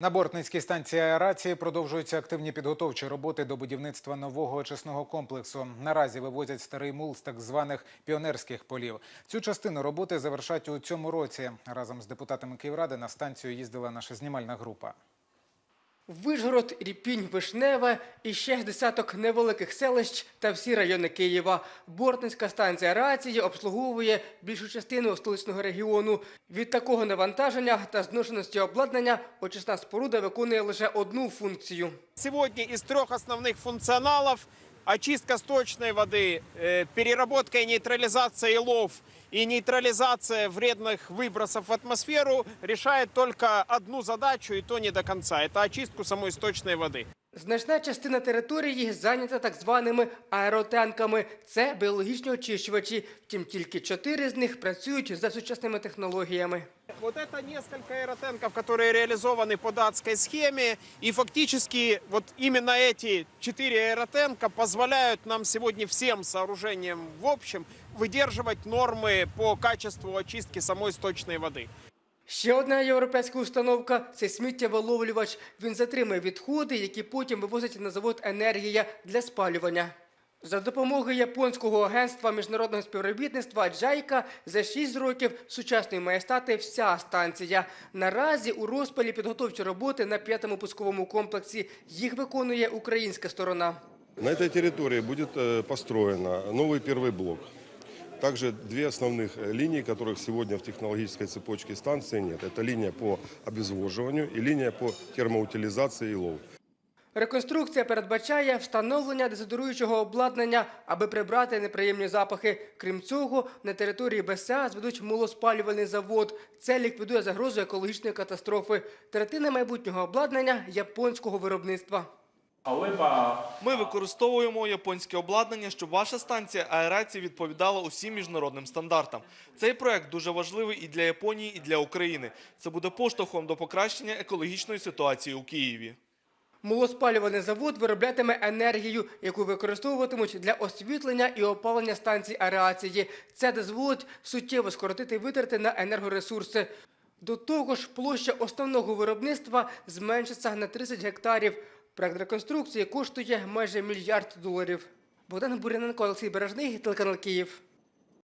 На Бортницькій станції аерації продовжуються активні підготовчі роботи до будівництва нового очисного комплексу. Наразі вивозять старий мул з так званих піонерських полів. Цю частину роботи завершать у цьому році. Разом з депутатами Київради на станцію їздила наша знімальна група. Вишгород, Ріпінь, Вишневе і ще десяток невеликих селищ та всі райони Києва. Бортницька станція рації обслуговує більшу частину столичного регіону. Від такого навантаження та зношеності обладнання очисна споруда виконує лише одну функцію. Сьогодні із трьох основних функционалов очистка сточной воды, э, переработка и нейтрализация илов и нейтрализация вредных выбросов в атмосферу решает только одну задачу, и то не до конца. Это очистку самой сточной воды. Значна частина території зайнята так званими аеротанками. Це біологічні очищувачі. Втім, тільки чотири з них працюють за сучасними технологіями. Вот это несколько аэротенков, которые реализованы по датской схеме. И фактически вот именно эти четыре аэротенка позволяют нам сегодня всем сооружениям в общем выдерживать нормы по качеству очистки самой сточной воды. Ще одна європейська установка це сміттєвиловлювач. Він затримує відходи, які потім вивозять на завод енергія для спалювання. За допомогою японського агентства міжнародного співробітництва Джайка за 6 років сучасною має стати вся станція. Наразі у розпалі підготовчі роботи на п'ятому пусковому комплексі. Їх виконує українська сторона. На этой территории будет э, построено новый первый блок. Также две основных э, линии, которых сегодня в технологической цепочке станции нет. Это линия по обезвоживанию и линия по термоутилизации илов. Реконструкція передбачає встановлення дезодоруючого обладнання, аби прибрати неприємні запахи. Крім цього, на території БСА зведуть мулоспалювальний завод. Це ліквідує загрозу екологічної катастрофи. Третина майбутнього обладнання японського виробництва. Ми використовуємо японське обладнання, щоб ваша станція аерації відповідала усім міжнародним стандартам. Цей проект дуже важливий і для Японії, і для України. Це буде поштовхом до покращення екологічної ситуації у Києві. Мулоспалювальний завод вироблятиме енергію, яку використовуватимуть для освітлення і опалення станцій аерації. Це дозволить суттєво скоротити витрати на енергоресурси. До того ж, площа основного виробництва зменшиться на 30 гектарів. Проект реконструкції коштує майже мільярд доларів. Богдан Буряненко, Олексій Бережний, телеканал Київ.